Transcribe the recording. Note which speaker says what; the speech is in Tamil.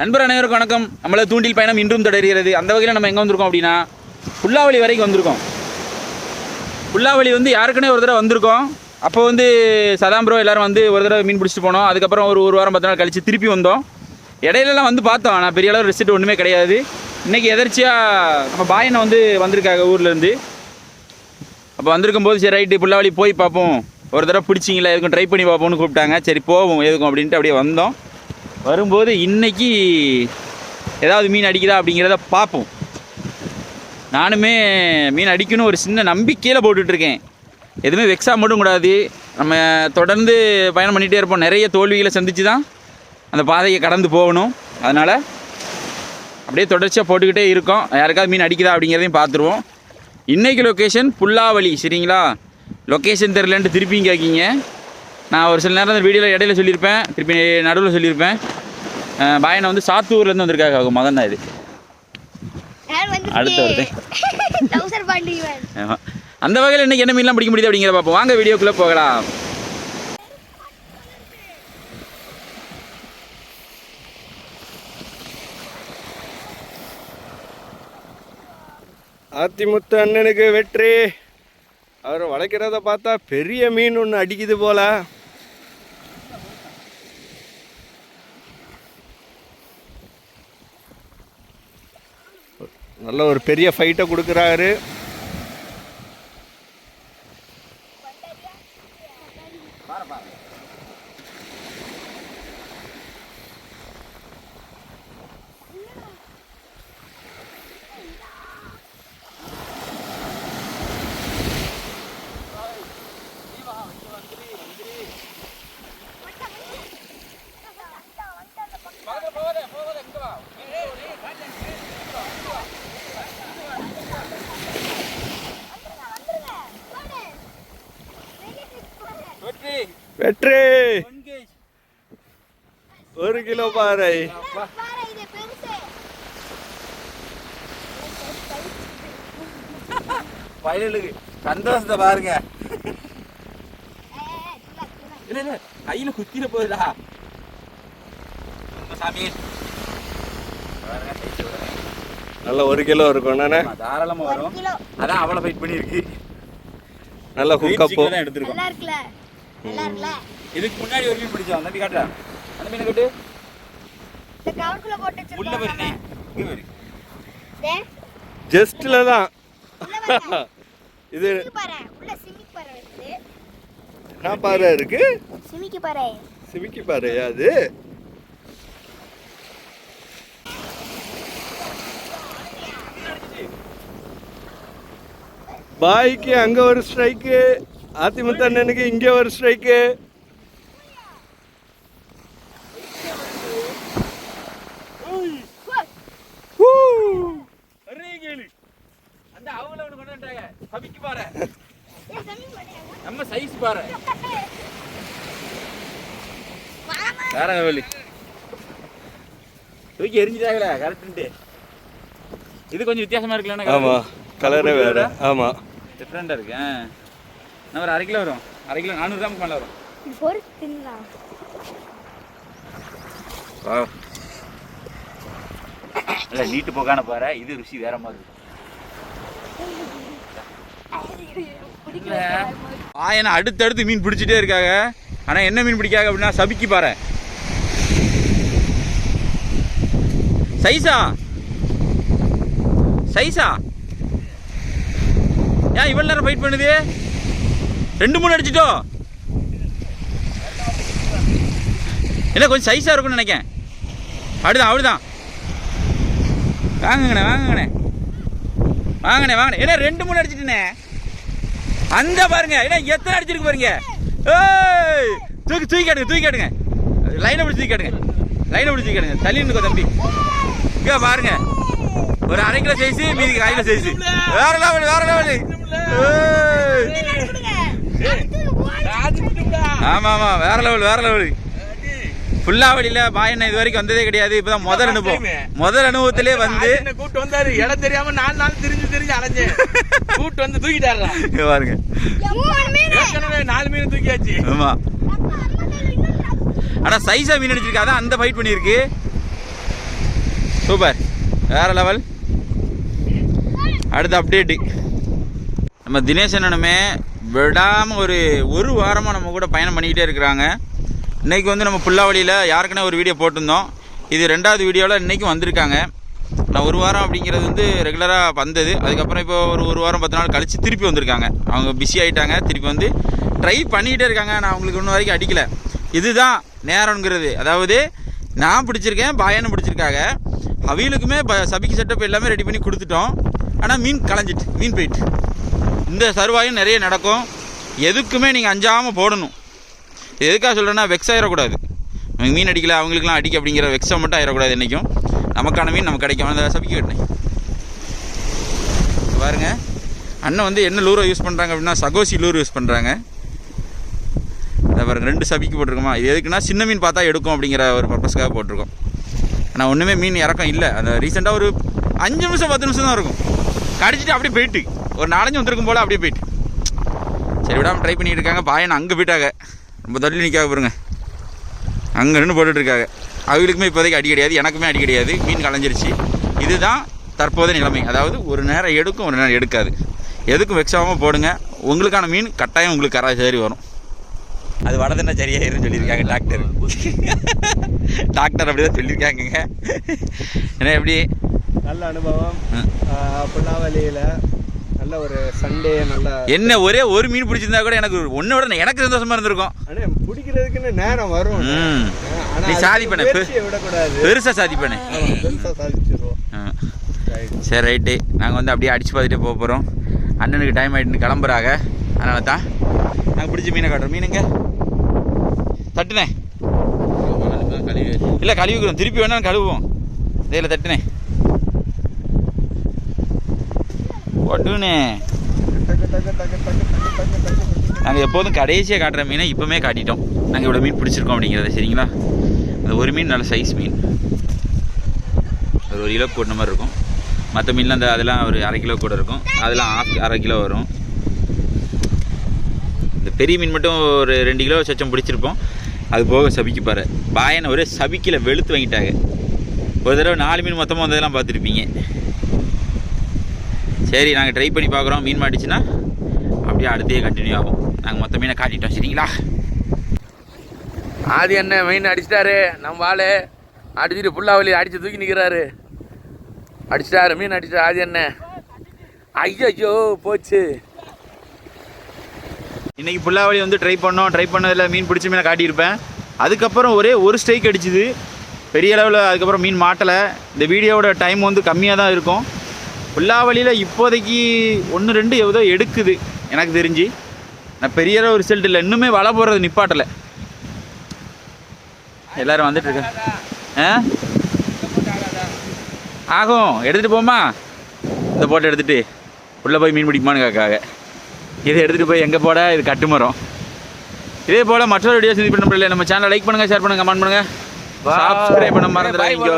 Speaker 1: நண்பர் அனைவருக்கும் வணக்கம். நம்மள தூண்டில் பயணம் இன்றும் தொடர்கிறது. அந்த வகையில் நம்ம எங்கே வந்திருக்கோம் அப்படின்னா புல்லாவளி வரைக்கும் வந்திருக்கோம். புல்லாவளி வந்து யாருக்குனே ஒரு தடவை வந்திருக்கோம். அப்போ வந்து சதாம் ப்ரோ எல்லாரும் வந்து ஒரு தடவை மீன் பிடிச்சிட்டு போனோம். அதுக்கப்புறம் ஒரு ஒரு வாரம் பத்து நாள் கழிச்சு திருப்பி வந்தோம். இடையிலலாம் வந்து பார்த்தோம். ஆனால் பெரிய அளவு ரிசல்ட் ஒன்றுமே கிடையாது. இன்றைக்கி எதர்ச்சியாக நம்ம பாயனை வந்து வந்திருக்காங்க ஊர்லேருந்து அப்போ வந்திருக்கும் போது சரி ரைட்டு புல்லாவளி போய் பார்ப்போம். ஒரு தடவை பிடிச்சிங்களா எதுக்கும் ட்ரை பண்ணி பார்ப்போம்னு கூப்பிட்டாங்க. சரி போவோம் எதுக்கும் அப்படின்ட்டு அப்படியே வந்தோம். வரும்போது இன்றைக்கி ஏதாவது மீன் அடிக்குதா அப்படிங்கிறத பார்ப்போம். நானுமே மீன் அடிக்கணும் ஒரு சின்ன நம்பிக்கையில் போட்டுட்ருக்கேன். எதுவுமே வெக்ஸாக மட்டும் கூடாது நம்ம தொடர்ந்து பயணம் பண்ணிகிட்டே இருப்போம். நிறைய தோல்விகளை சந்தித்து தான் அந்த பாதையை கடந்து போகணும். அதனால் அப்படியே தொடர்ச்சியாக போட்டுக்கிட்டே இருக்கோம். யாருக்காவது மீன் அடிக்குதா அப்படிங்கிறதையும் பார்த்துருவோம். இன்றைக்கி லொக்கேஷன் புல்லாவளி. சரிங்களா? லொக்கேஷன் தெரிலன்ட்டு திருப்பியும் கேட்கிங்க நான் ஒரு சில நேரம் அந்த வீடியோவில் இடையில சொல்லியிருப்பேன். திருப்பி நடுவில் சொல்லியிருப்பேன். பாயனை வந்து சாத்தூர்லேருந்து வந்திருக்காங்க அவங்க மகன் தான் இது. அடுத்து வருது. அந்த வகையில் இன்றைக்கி என்ன மீன்லாம் பிடிக்க முடியுது அப்படிங்கிற பார்ப்போம். வாங்க வீடியோக்குள்ளே போகலாம்.
Speaker 2: ஆத்திமுத்து அண்ணனுக்கு வெற்றி. அவர் வளைக்கிறத பார்த்தா பெரிய மீன் ஒன்று அடிக்குது போல. நல்ல ஒரு பெரிய ஃபைட்டை கொடுக்குறாரு. வெற்றி. ஒரு கிலோ பாறை.
Speaker 3: பாரு இது பெருசு
Speaker 1: வயலுக்கு. சந்தோஷத்தை பாருங்க. இல்லை இல்லை. கையில் குத்திர போகுதா நம்ம சாமி.
Speaker 2: நல்ல ஒரு கிலோ இருக்கும்.
Speaker 1: தாராளமா வரும்.
Speaker 3: கிலோ.
Speaker 1: அதான் அவளை ஃபைட் பண்ணியிருக்கு.
Speaker 2: நல்ல ஹுக்கப்போ
Speaker 1: தான் எடுத்திருக்கோம்.
Speaker 3: நல்லா இருக்குல்ல
Speaker 1: இதுக்கு முன்னாடி ஒரு மீன் பிடிச்சோம். தம்பி காட்டுறா. அந்த மீனை கட்டு
Speaker 3: இந்த கவருக்குள்ள போட்டு
Speaker 1: உள்ள
Speaker 3: வச்சிருக்கோம்
Speaker 1: போயிருந்தேன் இங்க பாரு.
Speaker 3: டேய்,
Speaker 2: ஜஸ்ட்ல தான்.
Speaker 3: உள்ள பாரு.
Speaker 2: இது
Speaker 3: சிமிக்கி பாரு. உள்ள சிமிக்கி பாரு இருக்குது
Speaker 2: என்ன பாறை இருக்கு
Speaker 3: சிமிக்கி பாரு.
Speaker 2: சிமிக்கி பாறையா அது? பாய்க்கு அங்க ஒரு ஸ்ட்ரைக்கு. அதிமுக அண்ணனுக்கு இங்க ஒரு ஸ்ட்ரைக்கு.
Speaker 1: நம்ம சைஸ் பாரு. வேற வேலி? தூக்கி எரிஞ்சிட்டாங்களே கரெக்டுன்ட்டு. இது கொஞ்சம் வித்தியாசமா இருக்குல்ல
Speaker 2: ஆமா கலரே வேற. ஆமா.
Speaker 1: டிஃப்ரெண்டாக இருக்கு. என்ன ஒரு அரை கிலோ வரும். அரை கிலோ நானூறு கிராமுக்கு மேலே வரும்.
Speaker 3: இது பொறுத்து தின்னலாம்.
Speaker 1: இல்லை நீட்டு போக்கான பாரு இது ருசி வேற மாதிரி. ஆயனை அடுத்தடுத்து மீன் பிடிச்சிட்டே இருக்காங்க ஆனால் என்ன மீன் பிடிக்காங்க அப்படின்னா சபிக்கி பாரு சைஸா சைஸா ஏன் இவ்வளோ நேரம் ஃபைட் பண்ணுது? ரெண்டு மூணு அடிச்சிட்டோ என்ன கொஞ்சம் சைஸாக இருக்கும்னு நினைக்கேன் அப்படிதான் அப்படிதான். வாங்குங்கண்ணே வாங்குங்கண்ணே. வாங்கண்ணே வாங்கண்ணே ஏன்னா ரெண்டு மூணு அடிச்சிட்டேனே அந்த பாருங்க ஏன்னா எத்தனை அடிச்சிருக்கு பாருங்க. ஏய் தூக்கி தூக்கி காட்டுங்க தூக்கி காட்டுங்க. லைனை பிடிச்சி தூக்கி காட்டுங்க. லைனை பிடிச்சி கேடுங்க காட்டுங்க. தள்ளி நிற்கும் தம்பி. இங்கே பாருங்க. ஒரு அரை கிலோ சைஸு மீதி அரை கிலோ சைஸு வேற லெவல் வேற லெவல் ஆமா ஆமா வேற லெவல் வேற லெவல். புல்லாவடியில பாயண்ண இது வரைக்கும் வந்ததே கிடையாது இப்பதான் முதல் அனுபவம். முதல் அனுபவத்திலே வந்து
Speaker 4: கூட்டு வந்தாரு. இடம் தெரியாம நாலு நாள் திரிஞ்சு திரிஞ்சு அலைஞ்சேன் கூட்டு வந்து தூக்கிட்டாரா
Speaker 1: பாருங்க.
Speaker 3: மூணு மீன்.
Speaker 4: ஏற்கனவே நாலு மீன் தூக்கியாச்சு.
Speaker 1: ஆமா. ஆனா சைஸா மீன். அடிச்சிருக்கு அதான் அந்த ஃபைட் பண்ணியிருக்கு. சூப்பர். வேற லெவல். அடுத்த அப்டேட்டு நம்ம தினேஷ் அண்ணனுமே விடாமல் ஒரு ஒரு வாரமாக நம்ம கூட பயணம் பண்ணிக்கிட்டே இருக்கிறாங்க. இன்றைக்கி வந்து நம்ம புல்லாவளியில் யாருக்குன்னே ஒரு வீடியோ போட்டிருந்தோம். இது ரெண்டாவது வீடியோவில் இன்றைக்கும் வந்திருக்காங்க. நான் ஒரு வாரம் அப்படிங்கிறது வந்து ரெகுலராக வந்தது. அதுக்கப்புறம் இப்போ ஒரு ஒரு வாரம் பத்து நாள் கழித்து திருப்பி வந்திருக்காங்க. அவங்க பிஸி ஆகிட்டாங்க திருப்பி வந்து ட்ரை பண்ணிக்கிட்டே இருக்காங்க. நான் அவங்களுக்கு இன்னும் வரைக்கும் அடிக்கலை. இதுதான் நேரங்கிறது அதாவது நான் பிடிச்சிருக்கேன் பாயன்னு பிடிச்சிருக்காங்க. அவிகளுக்குமே ப சபிக்கு செட்டப் எல்லாமே ரெடி பண்ணி கொடுத்துட்டோம். ஆனால் மீன் களைஞ்சிட்டு மீன் போயிட்டு. இந்த சருவாயும் நிறைய நடக்கும். எதுக்குமே நீங்கள் அஞ்சாமல் போடணும். இது எதுக்காக சொல்கிறேன்னா வெக்ஸ் ஆயிடக்கூடாது நமக்கு மீன் அடிக்கல அவங்களுக்குலாம் அடிக்க அப்படிங்கிற வெக்ஸை மட்டும் ஆயிடக்கூடாது என்றைக்கும் நமக்கான மீன் நமக்கு கிடைக்கும். அந்த சபிக்க விட்டேன் பாருங்க. அண்ணன் வந்து என்ன லூரை யூஸ் பண்ணுறாங்க அப்படின்னா சகோசி லூர் யூஸ் பண்ணுறாங்க அதை பாருங்க ரெண்டு சபிக்கு போட்டிருக்கோமா? இது எதுக்குன்னா சின்ன மீன் பார்த்தா எடுக்கும் அப்படிங்கிற ஒரு பர்பஸ்க்காக போட்டிருக்கோம். ஆனால் ஒன்றுமே மீன் இறக்கம் இல்லை. அந்த ரீசெண்டாக ஒரு அஞ்சு நிமிஷம் பத்து நிமிஷம் தான் இருக்கும். கடிச்சிட்டு அப்படியே போயிட்டு. ஒரு நாலஞ்சு வந்திருக்கும் போல் அப்படியே போயிட்டு. சரி விடாமல் ட்ரை பண்ணிட்டு இருக்காங்க பாயன் அங்கே போயிட்டாங்க. ரொம்ப தள்ளி நிற்காக பாருங்க. அங்கே நின்று போட்டுட்டு இருக்காங்க அவங்களுக்குமே இப்போதைக்கு அடி கிடையாது எனக்குமே அடி கிடையாது. மீன் கலைஞ்சிருச்சு. இதுதான் தற்போதைய நிலைமை. அதாவது ஒரு நேரம் எடுக்கும் ஒரு நேரம் எடுக்காது. எதுக்கும் வெக்ஸாமல் போடுங்க. உங்களுக்கான மீன் கட்டாயம் உங்களுக்கு கரா சரி வரும். அது வடதுன்னா சரியாயிருன்னு சொல்லியிருக்காங்க டாக்டர் டாக்டர் அப்படி தான் சொல்லியிருக்காங்கங்க. ஏன்னா எப்படி?
Speaker 2: நல்ல அனுபவம். புல்லாவலியில் நல்ல ஒரு சண்டே நல்ல
Speaker 1: என்ன ஒரே ஒரு மீன் பிடிச்சிருந்தா கூட எனக்கு ஒன்றை விட எனக்கு சந்தோஷமா இருந்திருக்கும்.
Speaker 2: அண்ணே பிடிக்கிறதுக்குன்னு நேரம் வரும்.
Speaker 1: நீ சாதிப்பண்ணு.
Speaker 2: முயற்சியை விடக்கூடாது.
Speaker 1: பெருசாக சாதிப்பேனே.
Speaker 2: ஆமா, பெருசா சாதிச்சிருவோம்.
Speaker 1: சரி ரைட்டு. நாங்கள் வந்து அப்படியே அடிச்சு பார்த்துட்டே போக போகிறோம் அண்ணனுக்கு டைம் ஆகிட்டு கிளம்புறாங்க. அதனால தான் நாங்கள் பிடிச்ச மீனை காட்டுறோம். மீனுங்க தட்டுனே. இல்லை கழுவிக்கிறோம். திருப்பி வேணா கழுவுவோம். இதில் தட்டுனே. ஒட்டுனே நாங்கள் எப்போதும் கடைசியாக காட்டுற மீனை இப்போமே காட்டிட்டோம். நாங்கள் இவ்வளோ மீன் பிடிச்சிருக்கோம் அப்படிங்கிறத சரிங்களா? அது ஒரு மீன் நல்ல சைஸ் மீன். ஒரு ஒரு கிலோ கூட்டின மாதிரி இருக்கும். மற்ற மீன்லாம் அந்த அதெல்லாம் ஒரு அரை கிலோ கூட இருக்கும். அதெல்லாம் ஆஃப் அரை கிலோ வரும். இந்த பெரிய மீன் மட்டும் ஒரு ரெண்டு கிலோ சச்சம் பிடிச்சிருப்போம். அது போக சபிக்குப்பாரு பாயனை ஒரே சபிக்கில் வெளுத்து வாங்கிட்டாங்க. ஒரு தடவை நாலு மீன் மொத்தமாக வந்ததெல்லாம் பார்த்துருப்பீங்க. சரி நாங்கள் ட்ரை பண்ணி பார்க்குறோம். மீன் மாட்டிச்சுன்னா அப்படியே அடுத்தே கண்டினியூ ஆகும். நாங்கள் மொத்த மீனை காட்டிட்டோம் சரிங்களா?
Speaker 4: ஆதி அண்ணன் மீன் அடிச்சிட்டாரு. நம்ம ஆளு அடிச்சுட்டு புல்லாவலி அடிச்சு தூக்கி நிற்கிறாரு அடிச்சிட்டாரு மீன் அடிச்சிட்டாரு ஆதி அண்ணன். ஐயோ போச்சு.
Speaker 1: இன்னைக்கு புல்லாவளி வந்து ட்ரை பண்ணோம். ட்ரை பண்ணதில் மீன் பிடிச்ச மீனை காட்டியிருப்பேன். அதுக்கப்புறம் ஒரே ஒரு ஸ்ட்ரைக் அடிச்சுது. பெரிய அளவில் அதுக்கப்புறம் மீன் மாட்டலை. இந்த வீடியோவோட டைம் வந்து கம்மியாக தான் இருக்கும். புல்லாவளியில் இப்போதைக்கு ஒன்று ரெண்டு ஏதோ எடுக்குது. எனக்கு தெரிஞ்சு. நான் பெரிய அளவு ரிசல்ட் இல்லை. இன்னுமே வலை போடுறது நிப்பாட்டலை. எல்லாரும் வந்துட்டு இருக்காங்க ஆ? ஆகும். எடுத்துகிட்டு போமா? இந்த போட்டோ எடுத்துகிட்டு உள்ளே போய் மீன் பிடிக்குமான்னு கேட்காங்க இதை எடுத்துகிட்டு போய் எங்கே போட? இது கட்டுமரம். இதே போல் மற்றொரு வீடியோ சந்திப்பு நம்ம சேனலை லைக் பண்ணுங்கள் ஷேர் பண்ணுங்கள் கமெண்ட் பண்ணுங்கள் சப்ஸ்கிரைப் பண்ண மறந்துடாதீங்க.